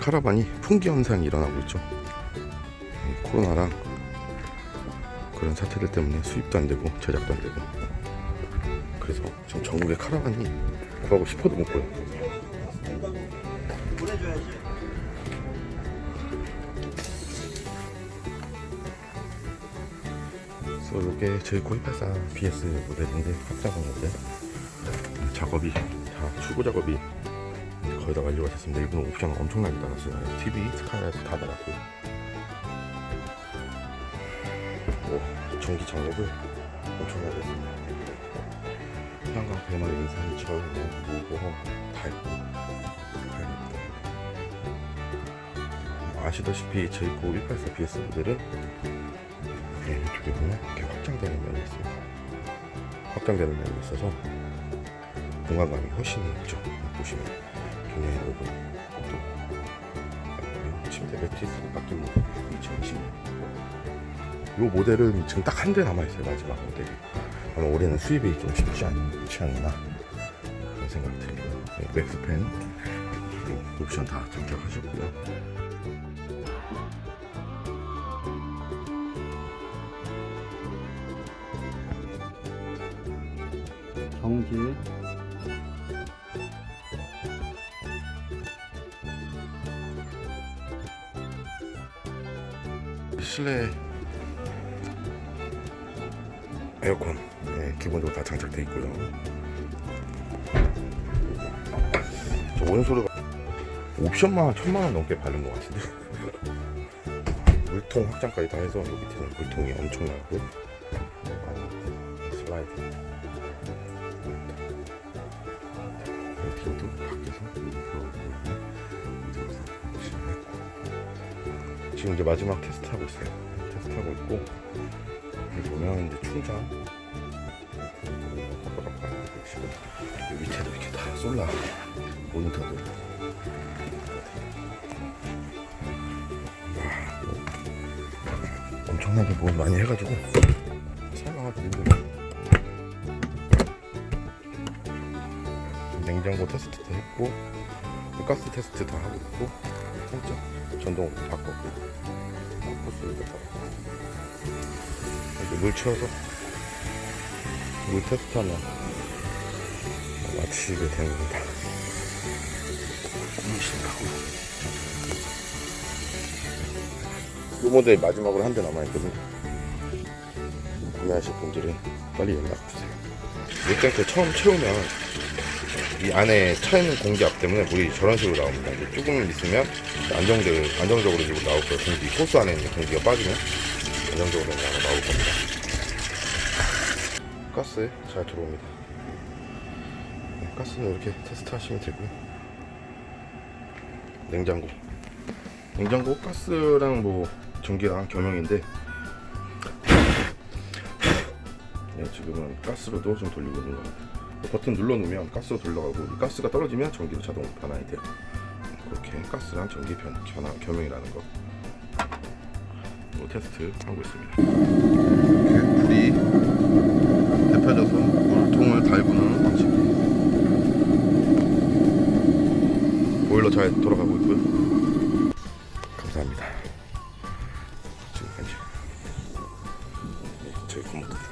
카라반이 풍기 현상이 일어나고 있죠. 이 코로나랑 그런 사태들 때문에 수입도 안 되고 제작도 안 되고 그래서 지금 전국에 카라반이 구하고 싶어도 못 구해요. 그래서 이게 저희 9284 BS 모델인데 확장한 모델 작업이 다 출고 작업이 거의 다 완료가 됐습니다. 이분은 옵션 엄청나게 달았어요. TV, 스카이라이트 다 달았고요. 오, 전기 장력을 엄청나게 했습니다. 한강 배만 인산 철, 무보험 다 있고 다행입니다. 아시다시피 저희 고184 BS 모델은 네, 이쪽에 보면 이렇게 확장되는 면이 있습니다. 확장되는 면이 있어서 공간감이 훨씬 있죠. 보시면 넓은 것도 그리고 침대 매트리스도 바뀐 모델이 2020년. 이 모델은 지금 딱 한 대 남아있어요 마지막 모델이. 아마 올해는 수입이 좀 쉽지 않지 않나 그런 생각이 들고요. 네, 그리고 옵션 다 장착하셨고요. 정지 실내 에어컨. 네, 기본적으로 다 장착되어 있고요. 저 원소리가 옵션만 천만 원 넘게 바른 것 같은데? 물통 확장까지 다 해서 여기 밑에는 물통이 엄청나고. 어, 슬라이드. 뒤도 밖에서 들어서 지금 이제 마지막 테스트 하고 있어요. 테스트 하고 있고 여기 보면 이제 충전 밑에도 이렇게 다 솔라 뭐 엄청나게 뭘 많이 해가지고 설명하기 힘들어. 냉장고 테스트도 했고 가스 테스트 다 하고 있고 살짝 전동으로 바꿨고 코스를 다 이제 물 채워서 물 테스트하면 겁니다. 음식하고 이 모델 마지막으로 한 대 남아있거든요. 구매하실 분들은 빨리 연락 주세요. 물탱크 처음 채우면 이 안에 차 있는 공기압 때문에 물이 저런 식으로 나옵니다. 조금 있으면 안정적, 안정적으로 지금 나올 거예요. 공기, 호스 안에 있는 공기가 빠지면 안정적으로 나올 겁니다. 가스 잘 들어옵니다. 네, 가스는 이렇게 테스트 하시면 되고요. 냉장고. 냉장고 가스랑 뭐 전기랑 겸용인데 네, 지금은 가스로도 좀 돌리고 있는 것 같아요. 버튼 눌러놓으면 가스로 돌려가고 이 가스가 떨어지면 전기로 자동으로 변환이 돼요. 그렇게 가스랑 전기 변, 변화 겸용이라는 거. 이거 테스트 하고 있습니다. 이렇게 불이 데펴져서 물통을 달구는 방식. 보일러 잘 돌아가고 있고요. 감사합니다. 지금까지 네, 저희 건물입니다.